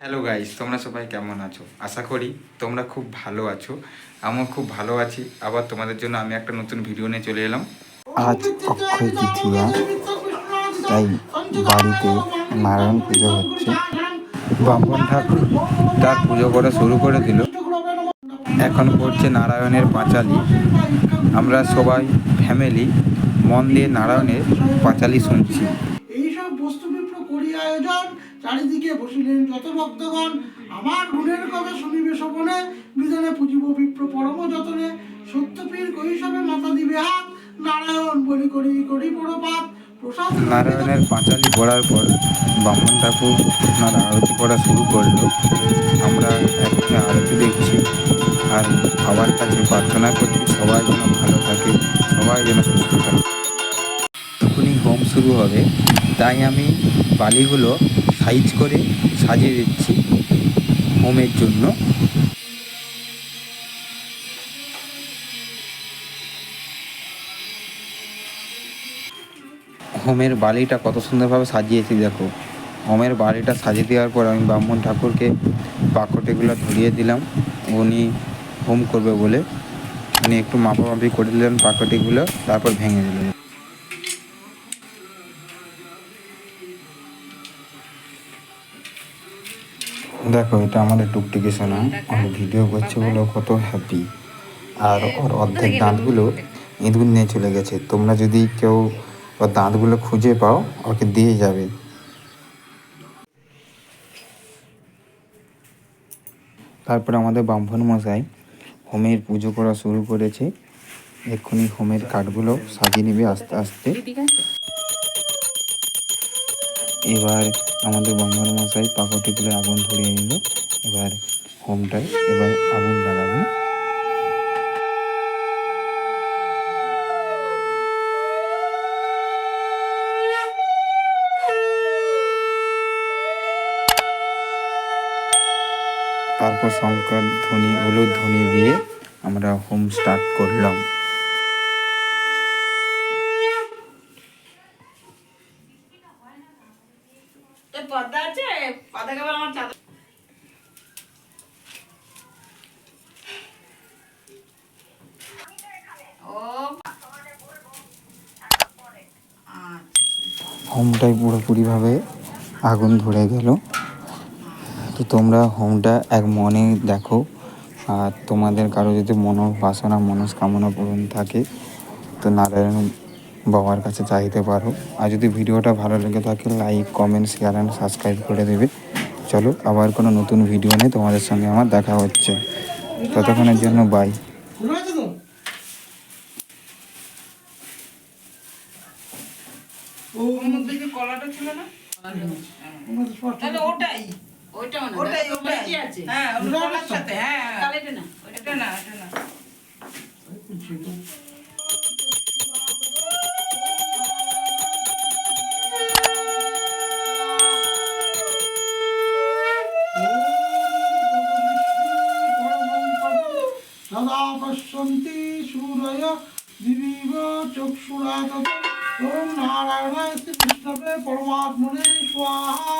Hello guys তোমরা সবাই কেমন আছো? আশা করি তোমরা খুব ভালো আছো। আমিও খুব ভালো আছি। আবার তোমাদের জন্য আমি একটা নতুন ভিডিও নিয়ে চলে এলাম। আজ অক্ষয় তৃতীয়া তাই বাড়িতে নারায়ণ পুজো হচ্ছে। বামন ঠাকুর তার পুজো করা শুরু করে দিল। এখন পড়ছে নারায়ণের পাঁচালি। আমরা সবাই ফ্যামিলি মন দিয়ে নারায়ণের পাঁচালি শুনছি। চারিদিকে বসিলেন যত ভক্তগণ। আমার গুণের কবে শুনিবে শোভনে বিধানে পুজিব বিপ্র পরম যতনে। সত্যপীর কৈশবে মাথা দিবে হাত। নারায়ণ বলি করি করি বড় নারায়ণের পাঁচালি পড়ার পর বামন ঠাকুর ওনার আরতি পড়া শুরু করল। আমরা এখন আরতি দেখছি। আর সবার কাছে প্রার্থনা করছি, সবাই যেন ভালো থাকে, সবাই যেন সুস্থ থাকে। তখনই হোম শুরু হবে। তাই আমি বালিগুলো সাইজ করে সাজিয়ে দিচ্ছি হোমের জন্য। হোমের বালিটা কত সুন্দরভাবে সাজিয়েছি, দেখো। হোমের বালিটা সাজিয়ে দেওয়ার পর আমি ব্রাহ্মণ ঠাকুরকে পাকটেগুলো ধরিয়ে দিলাম। উনি হোম করবে বলে। উনি একটু মাপামাপি করে দিলেন পাকটিগুলো তারপর ভেঙে দিলেন। দেখো, এটা আমাদের টুকটুকি সোনা। ওর ভিডিও করছে বলে কত হ্যাপি আর ওর অর্ধেক দাঁতগুলো ইঁদুর নিয়ে চলে গেছে। তোমরা যদি কেউ ওর দাঁতগুলো খুঁজে পাও, ওকে দিয়ে যাবে। তারপর আমাদের ব্রাহ্মণ মশাই হোমের পুজো করা শুরু করেছে। এক্ষুনি হোমের কাঠগুলো সাজিয়ে নেবে আস্তে আস্তে। এবার আমাদের ব্রাহ্মণ মশাই পাকটি তুলে আগুন ধরিয়ে নিল। এবার হোমটায় এবার আগুন লাগাবে তারপর শঙ্কর ধ্বনি হলুদ ধ্বনি দিয়ে আমরা হোম স্টার্ট করলাম। এ পর্দা আছে পর্দা কেবল আমার চাদর। ও হোমটাই পুরোপুরিভাবে আগুন ধরে গেল। তো তোমরা হোমটা এক মনে দেখো, আর তোমাদের কারও যদি মনোবাসনা, মনস্কামনা পূরণ থাকে, তো নারায়ণ বাবার কাছে চাইতে পারো। আর যদি ভিডিওটা ভালো লেগে থাকে like comment share and subscribe করে দেবে। চলো আবার কোনো নতুন ভিডিও নিয়ে তোমাদের সঙ্গে আমার দেখা হচ্ছে। ততক্ষণের জন্য বাই কলাটা ছিল না? ওটাই। ওইটাও না ওটাই ওটাই। কি আছে? হ্যাঁ কলার সাথে হ্যাঁ। হ্যাঁ। এটা না এটা না। এটা না সদা পশ্যন্তি সূরয় দিবিব চক্ষুরা ওম নারায়ণ শ্রীকৃষ্ণবে পরমাত্মনে স্বাহা।